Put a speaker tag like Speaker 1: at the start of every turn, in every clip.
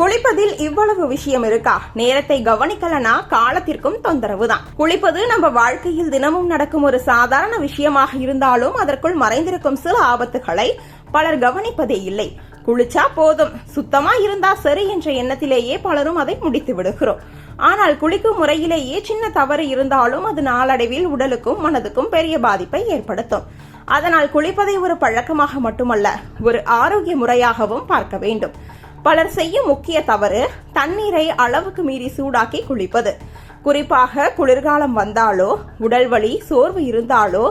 Speaker 1: குளிப்பதில் இவ்வளவு விஷயம் இருக்கா? நேரத்தை கவனிக்கலனா காலத்திற்கும் தொந்தரவு தான் குளிப்பது நம்ம வாழ்க்கையில் தினமும் நடக்கும் ஒரு சாதாரண விஷயமாக இருந்தாலும் அதற்குள் மறைந்திருக்கும் சில ஆபத்துகளை பலர் கவனிப்பதே இல்லை. குளிச்சா போதும். சுத்தமா இருந்தா சரி என்ற எண்ணத்திலேயே பலரும் அதை முடித்து விடுகிறோம். ஆனால் குளிக்கும் முறையிலேயே சின்ன தவறு இருந்தாலும் அது நாளடைவில் உடலுக்கும் மனதுக்கும் பெரிய பாதிப்பை ஏற்படுத்தும். அதனால் குளிப்பதை ஒரு பழக்கமாக மட்டுமல்ல ஒரு ஆரோக்கிய முறையாகவும் பார்க்க வேண்டும். பலர் செய்யும் முக்கிய தவறு தண்ணீரை அளவுக்கு மீறி சூடாக்கி குளிப்பது. குறிப்பாக குளிர்காலம் வந்தாலோ உடல் வலி சோர்வு இருந்தாலோ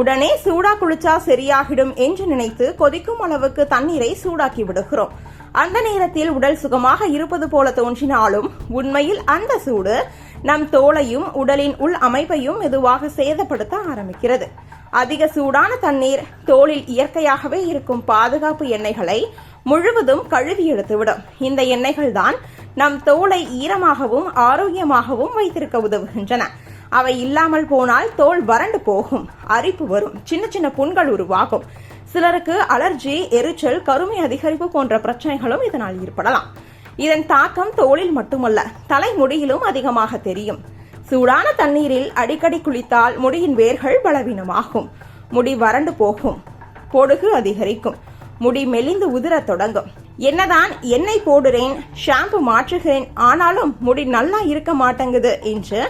Speaker 1: உடனே சூடா குளிச்சா சரியாகிடும் என்று நினைத்து கொதிக்கும் அளவுக்கு தண்ணீரை சூடாக்கி விடுகிறோம். அந்த நேரத்தில் உடல் சுகமாக இருப்பது போல தோன்றினாலும் உண்மையில் அந்த சூடு நம் தோலையும் உடலின் உள் அமைப்பையும் மெதுவாக சேதப்படுத்த ஆரம்பிக்கிறது. அதிக சூடான தண்ணீர் தோலில் இயற்கையாகவே இருக்கும் பாதுகாப்பு எண்ணெய்களை முழுவதும் கழுவி எடுத்துவிடும். இந்த எண்ணெய்கள் தான் நம் தோலை ஈரமாகவும் ஆரோக்கியமாகவும் வைத்திருக்க உதவுகின்றன. அவை இல்லாமல் போனால் தோல் வறண்டு போகும். அரிப்பு வரும். சின்ன சின்ன புண்கள் உருவாகும். சிலருக்கு அலர்ஜி எரிச்சல் கருமை அதிகரிப்பு போன்ற பிரச்சனைகளும் இதனால் ஏற்படலாம். இதன் தாக்கம் தோலில் மட்டுமல்ல தலைமுடியிலும் அதிகமாக தெரியும். சூடான தண்ணீரில் அடிக்கடி குளித்தால் முடியின் வேர்கள் பலவீனமாகும். முடி வறண்டு போகும். பொடுகு அதிகரிக்கும். முடி மெலிந்து உதிரத் தொடங்கும். என்னதான் எண்ணெய் போடுறேன் ஷாம்பு மாற்றுகிறேன் ஆனாலும் முடி நல்லா இருக்க மாட்டேங்குது என்று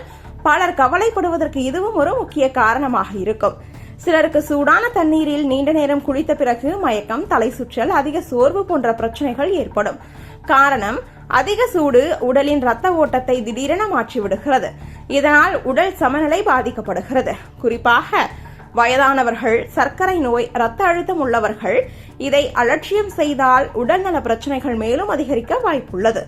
Speaker 1: பலர் கவலைப்படுவதற்கு இதுவும் ஒரு முக்கிய காரணமாக இருக்கும். சிலருக்கு சூடான தண்ணீரில் நீண்ட நேரம் குளித்த பிறகு மயக்கம் தலை சுற்றல் அதிக சோர்வு போன்ற பிரச்சனைகள் ஏற்படும். காரணம் அதிக சூடு உடலின் ரத்த ஓட்டத்தை திடீரென மாற்றிவிடுகிறது. இதனால் உடல் சமநிலை பாதிக்கப்படுகிறது. குறிப்பாக வயதானவர்கள் சர்க்கரை நோய் இரத்த அழுத்தம் உள்ளவர்கள் இதை அலட்சியம் செய்தால் உடல்நல பிரச்சனைகள் மேலும் அதிகரிக்க வாய்ப்புள்ளது.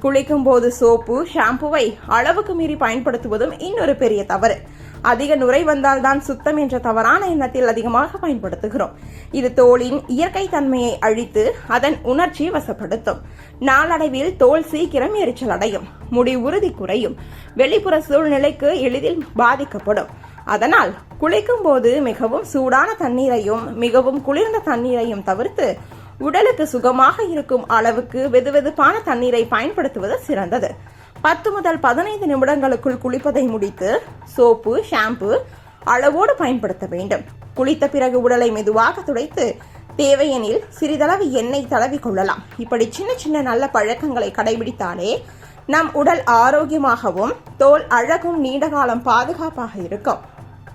Speaker 1: குளிக்கும் போது சோப்பு ஷாம்புவை அளவுக்கு மீறி பயன்படுத்துவதும் இன்னொரு பெரிய தவறு. அதிக நுரை வந்தால்தான் சுத்தம் என்ற தவறான எண்ணத்தில் அதிகமாக பயன்படுத்துகிறோம். இது தோலின் இயற்கை தன்மையை அழித்து அதன் உணர்ச்சி வசப்படுத்தும். நாளடைவில் தோல் சீக்கிரம் எரிச்சல் அடையும். முடி உறுதி குறையும். வெளிப்புற சூழ்நிலைக்கு எளிதில் பாதிக்கப்படும். அதனால் குளிக்கும் போது மிகவும் சூடான தண்ணீரையும் மிகவும் குளிர்ந்த தண்ணீரையும் தவிர்த்து உடலுக்கு சுகமாக இருக்கும் அளவுக்கு வெதுவெதுப்பான தண்ணீரை பயன்படுத்துவது சிறந்தது. பத்து முதல் பதினைந்து நிமிடங்களுக்குள் குளிப்பதை முடித்து சோப்பு ஷாம்பு அளவோடு பயன்படுத்த வேண்டும். குளித்த பிறகு உடலை மெதுவாக துடைத்து தேவையெனில் சிறிதளவு எண்ணெய் தடவி கொள்ளலாம் இப்படி சின்ன சின்ன நல்ல பழக்கங்களை கடைபிடித்தாலே நம் உடல் ஆரோக்கியமாகவும் தோல் அழகும் நீண்ட காலம் பாதுகாப்பாக இருக்கும்.